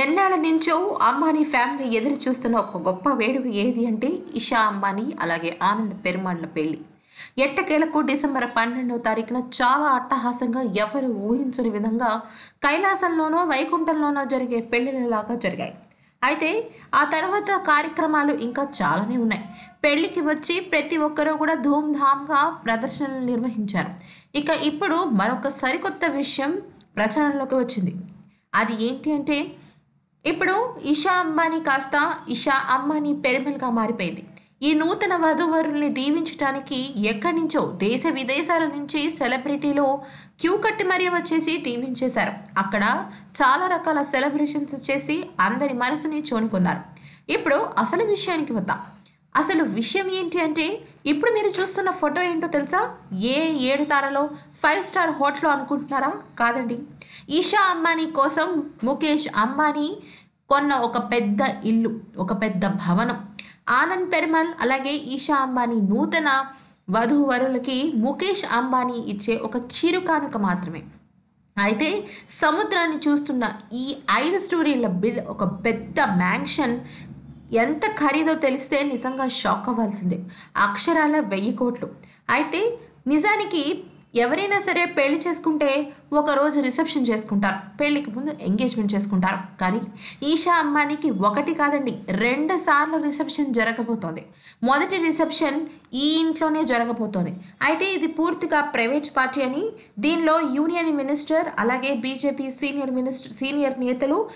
ఎన్నాళ్ళ నుంచో అంబానీ ఫ్యామిలీ ఎదురు చూస్తున్న ఒక గొప్ప వేడుక ఏది అంటే ఇషా అంబానీ అలాగే ఆనంద్ పెరుమాళ్ళ పెళ్ళి. ఎట్టకేలకు డిసెంబర్ పన్నెండవ తారీఖున చాలా అట్టహాసంగా ఎవరు ఊహించని విధంగా కైలాసంలోనో వైకుంఠంలోనో జరిగే పెళ్ళిలాగా జరిగాయి. అయితే ఆ తర్వాత కార్యక్రమాలు ఇంకా చాలానే ఉన్నాయి. పెళ్ళికి వచ్చి ప్రతి ఒక్కరూ కూడా ధూమ్ధామ్గా ప్రదర్శనలు నిర్వహించారు. ఇక ఇప్పుడు మరొక సరికొత్త విషయం ప్రచారంలోకి వచ్చింది. అది ఏంటి అంటే ఇప్పుడు ఇషా అంబానీ కాస్త ఇషా అంబానీ పెరిమల్గా మారిపోయింది. ఈ నూతన వధూవరుల్ని దీవించడానికి ఎక్కడి నుంచో దేశ విదేశాల నుంచి సెలబ్రిటీలు క్యూ కట్టి మరీ వచ్చేసి దీవించేశారు. అక్కడ చాలా రకాల సెలబ్రేషన్స్ చేసి అందరి మనసుని చూనుకున్నారు. ఇప్పుడు అసలు విషయానికి వద్దాం. అసలు విషయం ఏంటి అంటే ఇప్పుడు మీరు చూస్తున్న ఫోటో ఏంటో తెలుసా? ఏ ఏడు తారలో ఫైవ్ స్టార్ హోటల్ అనుకుంటున్నారా? కాదండి. ఈషా అంబానీ కోసం ముఖేష్ అంబానీ కొన్న ఒక పెద్ద ఇల్లు ఒక పెద్ద భవనం. ఆనంద్ పెరుమల్ అలాగే ఈషా అంబానీ నూతన వధూవరులకి ముఖేష్ అంబానీ ఇచ్చే ఒక చిరు కానుక మాత్రమే. అయితే సముద్రాన్ని చూస్తున్న ఈ ఐదు స్టోరీల బిల్ ఒక పెద్ద మ్యాంక్షన్ ఎంత ఖరీదో తెలిస్తే నిజంగా షాక్ అవ్వాల్సిందే. అక్షరాల వెయ్యి కోట్లు. అయితే నిజానికి ఎవరైనా సరే పెళ్ళి చేసుకుంటే ఒక రోజు రిసెప్షన్ చేసుకుంటారు. పెళ్ళికి ముందు ఎంగేజ్మెంట్ చేసుకుంటారు. కానీ ఈషా అమ్మానికి ఒకటి కాదండి రెండు సార్లు రిసెప్షన్ జరగబోతోంది. మొదటి రిసెప్షన్ ఈ ఇంట్లోనే జరగబోతోంది. అయితే ఇది పూర్తిగా ప్రైవేట్ పార్టీ అని దీనిలో యూనియన్ మినిస్టర్ అలాగే బీజేపీ సీనియర్ మినిస్టర్ సీనియర్ నేతలు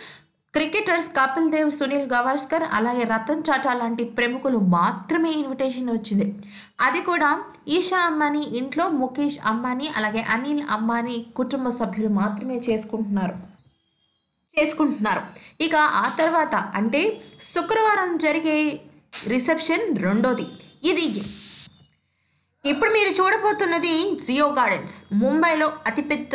క్రికెటర్స్ కపిల్ దేవ్ సునీల్ గవాస్కర్ అలాగే రతన్ చాటా లాంటి ప్రముఖులు మాత్రమే ఇన్విటేషన్ వచ్చింది. అది కూడా ఈషా అంబానీ ఇంట్లో ముఖేష్ అంబానీ అలాగే అనిల్ అంబానీ కుటుంబ సభ్యులు మాత్రమే చేసుకుంటున్నారు. చేసుకుంటున్నారు. ఇక ఆ తర్వాత అంటే శుక్రవారం జరిగే రిసెప్షన్ రెండోది. ఇది ఇప్పుడు మీరు చూడబోతున్నది జియో గార్డెన్స్. ముంబైలో అతిపెద్ద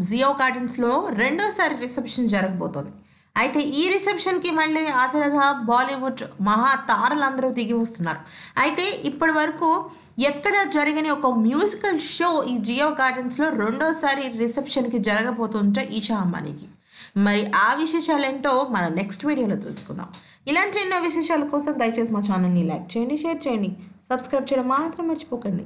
జియో గార్డెన్స్లో రెండోసారి రిసెప్షన్ జరగబోతోంది. అయితే ఈ రిసెప్షన్కి మళ్ళీ ఆధారత బాలీవుడ్ మహా తారలందరూ దిగి వస్తున్నారు. అయితే ఇప్పటి వరకు ఎక్కడ జరిగిన ఒక మ్యూజికల్ షో ఈ జియో గార్డెన్స్లో రెండోసారి రిసెప్షన్కి జరగబోతుంటే ఈషా అంబానీకి. మరి ఆ విశేషాలు ఏంటో మనం నెక్స్ట్ వీడియోలో తెలుసుకుందాం. ఇలాంటి ఎన్నో విశేషాల కోసం దయచేసి మా ఛానల్ని లైక్ చేయండి షేర్ చేయండి సబ్స్క్రైబ్ చేయడం మాత్రం మర్చిపోకండి.